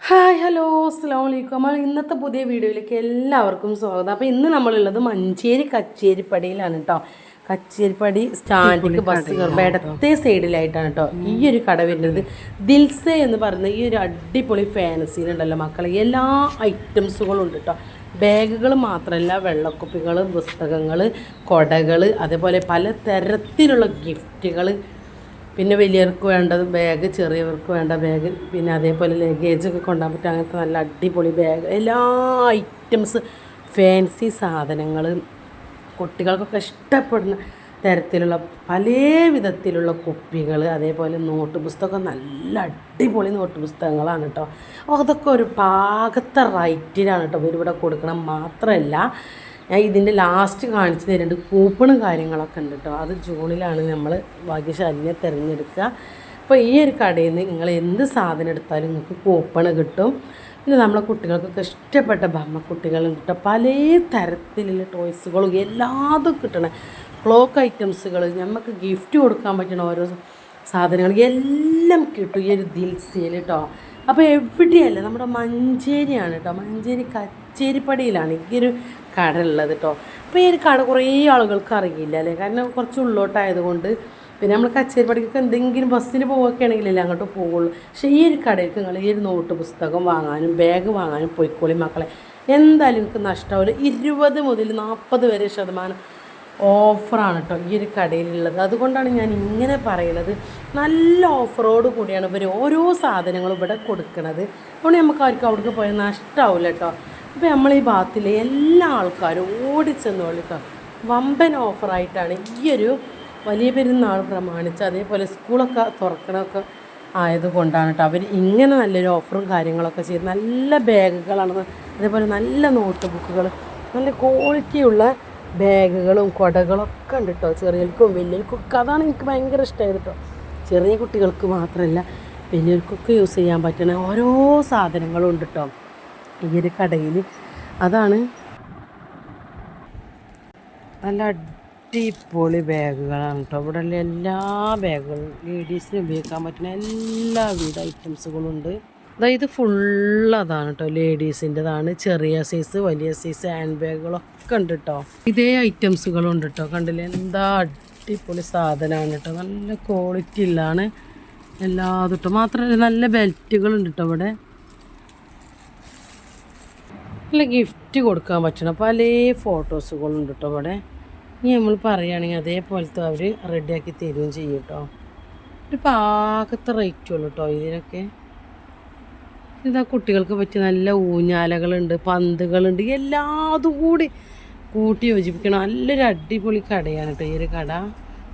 Hi hello അസ്സാം വലൈക്കും നമ്മൾ ഇന്നത്തെ പുതിയ വീഡിയോയിലേക്ക് എല്ലാവർക്കും സ്വാഗതം. അപ്പോൾ ഇന്ന് നമ്മളുള്ളത് മഞ്ചേരി കച്ചേരിപ്പടിയിലാണ് കേട്ടോ കച്ചേരിപ്പടി സ്റ്റാൻഡിലേക്ക് ബസ് കയറുമ്പോൾ ഇടത്തെ സൈഡിലായിട്ടാണ് കേട്ടോ ഈ ഒരു കട വരുന്നത്. ദിൽസെ എന്ന് പറയുന്ന ഈ ഒരു അടിപൊളി ഫാൻസിയിലുണ്ടല്ലോ മക്കളെ. എല്ലാ ഐറ്റംസുകളും ഉണ്ട് കേട്ടോ ബാഗുകൾ മാത്രമല്ല വെള്ളക്കുപ്പികൾ പുസ്തകങ്ങൾ കൊടകൾ അതേപോലെ പല തരത്തിലുള്ള ഗിഫ്റ്റുകൾ പിന്നെ വലിയവർക്ക് വേണ്ടത് ബാഗ് ചെറിയവർക്ക് വേണ്ട ബാഗ് പിന്നെ അതേപോലെ ലഗേജൊക്കെ കൊണ്ടുപോകാൻ പറ്റും. അങ്ങനത്തെ നല്ല അടിപൊളി ബാഗ് എല്ലാ ഐറ്റംസ് ഫാൻസി സാധനങ്ങൾ കുട്ടികൾക്കൊക്കെ ഇഷ്ടപ്പെടുന്ന തരത്തിലുള്ള പല വിധത്തിലുള്ള കുപ്പികൾ അതേപോലെ നോട്ട് പുസ്തകം നല്ല അടിപൊളി നോട്ട് പുസ്തകങ്ങളാണ് കേട്ടോ അതൊക്കെ ഒരു പാകത്തെ റൈറ്റിലാണ് കേട്ടോ ഇവരിവിടെ കൊടുക്കണം മാത്രമല്ല ഞാൻ ഇതിന്റെ ലാസ്റ്റ് കാണിച്ചു തരുന്നുണ്ട് കൂപ്പണും കാര്യങ്ങളൊക്കെ ഉണ്ട് കേട്ടോ അത് ജൂണിലാണ് നമ്മൾ ഭാഗ്യശാലിനെ തിരഞ്ഞെടുക്കുക. അപ്പോൾ ഈ ഒരു കടയിൽ നിന്ന് നിങ്ങൾ എന്ത് സാധനം എടുത്താലും നിങ്ങൾക്ക് കൂപ്പണ് കിട്ടും. പിന്നെ നമ്മളെ കുട്ടികൾക്കൊക്കെ ഇഷ്ടപ്പെട്ട ബമ്മക്കുട്ടികളും കിട്ടും പല തരത്തിലുള്ള ടോയ്സുകളും എല്ലാതും കിട്ടണം. ക്ലോക്ക് ഐറ്റംസുകൾ നമുക്ക് ഗിഫ്റ്റ് കൊടുക്കാൻ പറ്റണം ഓരോ സാധനങ്ങൾ എല്ലാം കിട്ടും ഈ ഒരു ദിൽസയിൽ കേട്ടോ അപ്പോൾ എവിടെയല്ല നമ്മുടെ മഞ്ചേരിയാണ് കേട്ടോ മഞ്ചേരി കച്ചേരിപ്പടിയിലാണ്. ഈ ഒരു കട ഉള്ളത് കേട്ടോ അപ്പോൾ ഈ ഒരു കട കുറേ ആളുകൾക്ക് അറിയില്ല അല്ലേ? കാരണം കുറച്ച് ഉള്ളോട്ടായതുകൊണ്ട് പിന്നെ നമ്മൾ കച്ചേരിപ്പടിക്കൊക്കെ എന്തെങ്കിലും ബസ്സിന് പോവുകയൊക്കെ ആണെങ്കിലല്ലേ അങ്ങോട്ട് പോവുള്ളൂ. പക്ഷേ ഈ ഒരു കടയിലേക്ക് നിങ്ങൾ ഈ ഒരു നോട്ട് പുസ്തകം വാങ്ങാനും ബാഗ് വാങ്ങാനും പൊയ്ക്കോളി മക്കളെ. എന്തായാലും നിങ്ങൾക്ക് നഷ്ടമാവില്ല ഇരുപത് മുതൽ നാൽപ്പത് വരെ ശതമാനം ഓഫറാണ് കേട്ടോ ഈ ഒരു കടയിലുള്ളത്. അതുകൊണ്ടാണ് ഞാൻ ഇങ്ങനെ പറയുന്നത് നല്ല ഓഫറോട് കൂടിയാണ് ഇവർ ഓരോ സാധനങ്ങളും ഇവിടെ കൊടുക്കുന്നത് അതുകൊണ്ട് നമുക്ക് അവർക്ക് അവിടേക്ക് പോയാൽ നഷ്ടമാവില്ല കേട്ടോ അപ്പോൾ നമ്മൾ ഈ ഭാഗത്തിലെ എല്ലാ ആൾക്കാരും ഓടിച്ചെന്ന് വിളിക്കുക വമ്പൻ ഓഫറായിട്ടാണ് ഈ ഒരു വലിയ പെരുന്നാൾ പ്രമാണിച്ച് അതേപോലെ സ്കൂളൊക്കെ തുറക്കണമൊക്കെ ആയതുകൊണ്ടാണ് കേട്ടോ അവർ ഇങ്ങനെ നല്ലൊരു ഓഫറും കാര്യങ്ങളൊക്കെ ചെയ്ത് നല്ല ബാഗുകളാണ്. അതേപോലെ നല്ല നോട്ട് ബുക്കുകൾ നല്ല ക്വാളിറ്റിയുള്ള ബാഗുകളും കുടകളൊക്കെ ഉണ്ട് കേട്ടോ ചെറിയവർക്കും വലിയവർക്കൊക്കെ അതാണ് എനിക്ക് ഭയങ്കര ഇഷ്ടമായത് കേട്ടോ ചെറിയ കുട്ടികൾക്ക് മാത്രമല്ല വലിയവർക്കൊക്കെ യൂസ് ചെയ്യാൻ പറ്റുന്ന ഓരോ സാധനങ്ങളും ഉണ്ട് കേട്ടോ ഈ ഒരു കടയിൽ അതാണ് നല്ല അടിപൊളി ബാഗുകളാണ് കേട്ടോ ഇവിടെ ഉള്ള എല്ലാ ബാഗുകളും ലേഡീസിന് ഉപയോഗിക്കാൻ പറ്റുന്ന എല്ലാവിധ ഐറ്റംസുകളും ഉണ്ട് അതായത് ഫുൾ അതാണ് കേട്ടോ ലേഡീസിന്റെതാണ് ചെറിയ സൈസ് വലിയ സൈസ് ഹാൻഡ് ബാഗുകളൊക്കെ ഉണ്ട് കേട്ടോ ഇതേ ഐറ്റംസുകളും ഉണ്ട് കേട്ടോ കണ്ടില്ലേ? എന്താ അടിപൊളി സാധനമാണ് കേട്ടോ നല്ല ക്വാളിറ്റി ഉള്ളതാണ് എല്ലാതും കേട്ടോ മാത്രമല്ല നല്ല ബെൽറ്റുകളുണ്ട് കേട്ടോ ഇവിടെ. നല്ല ഗിഫ്റ്റ് കൊടുക്കാൻ പറ്റണം പല ഫോട്ടോസുകളുണ്ട് കേട്ടോ അവിടെ ഇനി നമ്മൾ പറയുകയാണെങ്കിൽ അതേപോലത്തെ അവർ റെഡിയാക്കി തരുകയും ചെയ്യും കേട്ടോ ഒരു പാകത്തെ റേറ്റ് ഉള്ളൂ കേട്ടോ ഇതിനൊക്കെ. ഇതാ കുട്ടികൾക്ക് പറ്റിയ നല്ല ഊഞ്ഞാലകളുണ്ട് പന്തുകളുണ്ട് എല്ലാതും കൂടി കൂട്ടി യോജിപ്പിക്കണം നല്ലൊരു അടിപൊളി കടയാണ് കേട്ടോ ഈ ഒരു കട.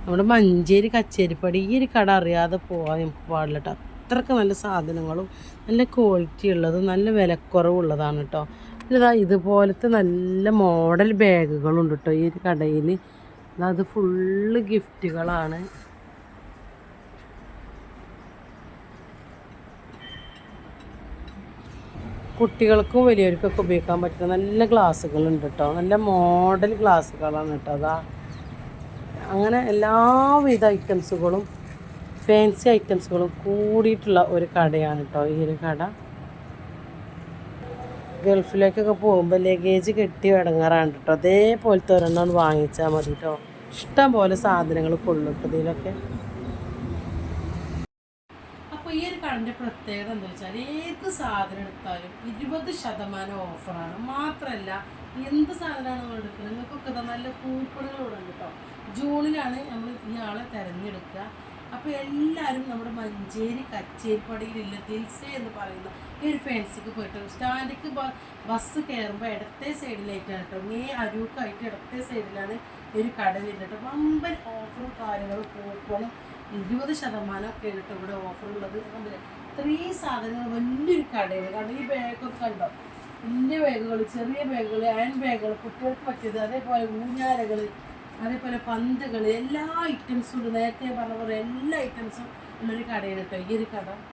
നമ്മുടെ മഞ്ചേരി കച്ചേരിപ്പടി ഈ ഒരു കട അറിയാതെ പോകാൻ നമുക്ക് പാടില്ല കേട്ടോ അത്രയ്ക്ക് നല്ല സാധനങ്ങളും നല്ല ക്വാളിറ്റി ഉള്ളതും നല്ല വിലക്കുറവുള്ളതാണ് കേട്ടോ ഇതാ ഇതുപോലത്തെ നല്ല മോഡൽ ബാഗുകളുണ്ട് കേട്ടോ ഈ ഒരു കടയിൽ അത് ഫുള്ള് ഗിഫ്റ്റുകളാണ്. കുട്ടികൾക്കും വലിയവർക്കൊക്കെ ഉപയോഗിക്കാൻ പറ്റുന്ന നല്ല ഗ്ലാസ്സുകളുണ്ട് കേട്ടോ നല്ല മോഡൽ ഗ്ലാസ്സുകളാണ് കേട്ടോ അതാ അങ്ങനെ എല്ലാവിധ ഐറ്റംസുകളും ഫാൻസി ഐറ്റംസുകളും കൂടിയിട്ടുള്ള ഒരു കടയാണ് കേട്ടോ ഈ ഒരു കട. ഗൾഫിലേക്കൊക്കെ പോകുമ്പോൾ ലഗേജ് കെട്ടി ഇടങ്ങാറാണ് കേട്ടോ അതേപോലത്തെ ഒരെണ്ണം വാങ്ങിച്ചാൽ മതി കേട്ടോ ഇഷ്ടം പോലെ സാധനങ്ങൾ കൊള്ളും ഇതിലൊക്കെ. അപ്പോൾ ഈ ഒരു കടന്റെ പ്രത്യേകത എന്താ വെച്ചാൽ ഏത് സാധനം എടുത്താലും ഇരുപത് ശതമാനം ഓഫറാണ്. മാത്രമല്ല എന്ത് സാധനമാണ് നമ്മൾ എടുക്കുന്നത്? നിങ്ങൾക്കൊക്കെ നല്ല കൂപ്പണുകളോടാണ് കേട്ടോ ജൂണിലാണ് നമ്മൾ ഇയാളെ തിരഞ്ഞെടുക്കുക. അപ്പോൾ എല്ലാവരും നമ്മുടെ മഞ്ചേരി കച്ചേരിപ്പടിയിലുള്ള ദിൽസെ എന്ന് പറയുന്ന ഈ ഒരു ഫാൻസിക്ക് പോയിട്ട് സ്റ്റാൻഡിക്ക് ബസ് കയറുമ്പോൾ ഇടത്തെ സൈഡിലായിട്ടാണ് കേട്ടോ. മേ അരൂക്കായിട്ട് ഇടത്തെ സൈഡിലാണ് ഒരു കട വരുന്നത് കേട്ടോ വമ്പൻ ഓഫറും കാര്യങ്ങളും കൂപ്പണും ഇരുപത് ശതമാനം ഒക്കെ കേട്ടോ ഇവിടെ കണ്ടില്ലേ ഇത്രയും സാധനങ്ങൾ വലിയൊരു കടയാണ്. കാരണം ഈ ബാഗൊക്കെ കണ്ടോ? വലിയ ബാഗുകൾ ചെറിയ ബാഗുകൾ ഹാൻഡ് ബാഗുകൾ കുട്ടികൾക്ക് പറ്റിയത് അതേപോലെ ഊഞ്ഞാലകൾ അതേപോലെ പന്തുകൾ എല്ലാ ഐറ്റംസും ഉണ്ട്. നേരത്തെ പറഞ്ഞ പോലെ എല്ലാ ഐറ്റംസും ഉള്ളൊരു കടയാണ് ഈ ഒരു കട.